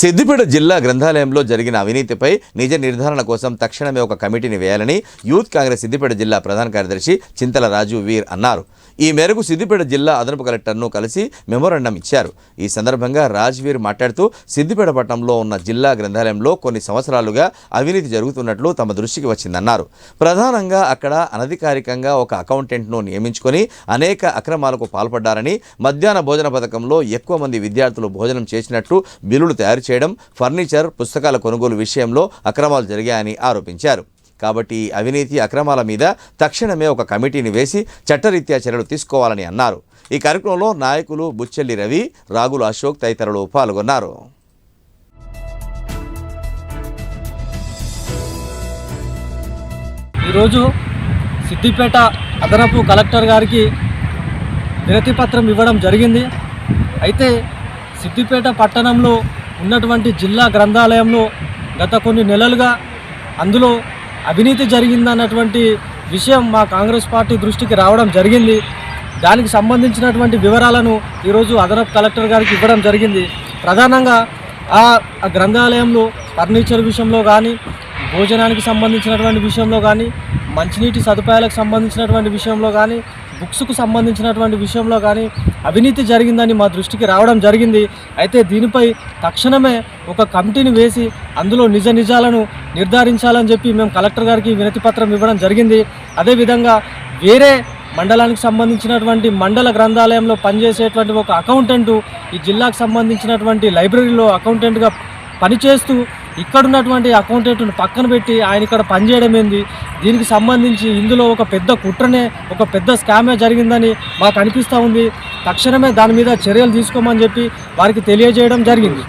సిద్దిపేట జిల్లా గ్రంథాలయంలో జరిగిన అవినీతిపై నిజ నిర్ధారణ కోసం తక్షణమే ఒక కమిటీని వేయాలని యూత్ కాంగ్రెస్ సిద్దిపేట జిల్లా ప్రధాన కార్యదర్శి చింతల రాజు వీర్ అన్నారు. ఈ మేరకు సిద్దిపేట జిల్లా అదనపు కలెక్టర్ను కలిసి మెమోరాండం ఇచ్చారు. ఈ సందర్భంగా రాజ్వీర్ మాట్లాడుతూ సిద్దిపేట పట్టణంలో ఉన్న జిల్లా గ్రంథాలయంలో కొన్ని సంవత్సరాలుగా అవినీతి జరుగుతున్నట్లు తమ దృష్టికి వచ్చిందన్నారు. ప్రధానంగా అక్కడ అనధికారికంగా ఒక అకౌంటెంట్ను నియమించుకొని అనేక అక్రమాలకు పాల్పడ్డారని మధ్యాహ్న భోజన పథకంలో ఎక్కువ మంది విద్యార్థులు భోజనం చేసినట్లు బిల్లులు తయారు చేయడం ఫర్నిచర్ పుస్తకాల కొనుగోలు విషయంలో అక్రమాలు జరిగాయని ఆరోపించారు. కాబట్టి అవినీతి అక్రమాల మీద తక్షణమే ఒక కమిటీని వేసి చట్టరీత్యా చర్యలు తీసుకోవాలని అన్నారు. ఈ కార్యక్రమంలో నాయకులు బుచ్చెల్లి రవి రాగుల అశోక్ తదితరులు పాల్గొన్నారు. ఈరోజు సిద్దిపేట అదనపు కలెక్టర్ గారికి వినతి పత్రం ఇవ్వడం జరిగింది. అయితే సిద్దిపేట పట్టణంలో ఉన్నటువంటి జిల్లా గ్రంథాలయంలో గత కొన్ని నెలలుగా అందులో అవినీతి జరిగిందన్నటువంటి విషయం మా కాంగ్రెస్ పార్టీ దృష్టికి రావడం జరిగింది. దానికి సంబంధించినటువంటి వివరాలను ఈరోజు అదనపు కలెక్టర్ గారికి ఇవ్వడం జరిగింది. ప్రధానంగా ఆ ఆ గ్రంథాలయంలో ఫర్నిచర్ విషయంలో కానీ భోజనానికి సంబంధించినటువంటి విషయంలో కానీ మంచినీటి సదుపాయాలకు సంబంధించినటువంటి విషయంలో కానీ బుక్స్కు సంబంధించినటువంటి విషయంలో కానీ అవినీతి జరిగిందని మా దృష్టికి రావడం జరిగింది. అయితే దీనిపై తక్షణమే ఒక కమిటీని వేసి అందులో నిజ నిజాలను నిర్ధారించాలని చెప్పి మేము కలెక్టర్ గారికి వినతి పత్రం ఇవ్వడం జరిగింది. అదేవిధంగా వేరే మండలానికి సంబంధించినటువంటి మండల గ్రంథాలయంలో పనిచేసేటువంటి ఒక అకౌంటెంటు ఈ జిల్లాకు సంబంధించినటువంటి లైబ్రరీలో అకౌంటెంట్గా పనిచేస్తూ ఇక్కడ ఉన్నటువంటి అకౌంటెంట్ను పక్కన పెట్టి ఆయన ఇక్కడ పనిచేయడం ఏంది? దీనికి సంబంధించి ఇందులో ఒక పెద్ద కుట్రనే ఒక పెద్ద స్కామే జరిగిందని మాకు అనిపిస్తూ ఉంది. తక్షణమే దాని మీద చర్యలు తీసుకోమని చెప్పి వారికి తెలియజేయడం జరిగింది.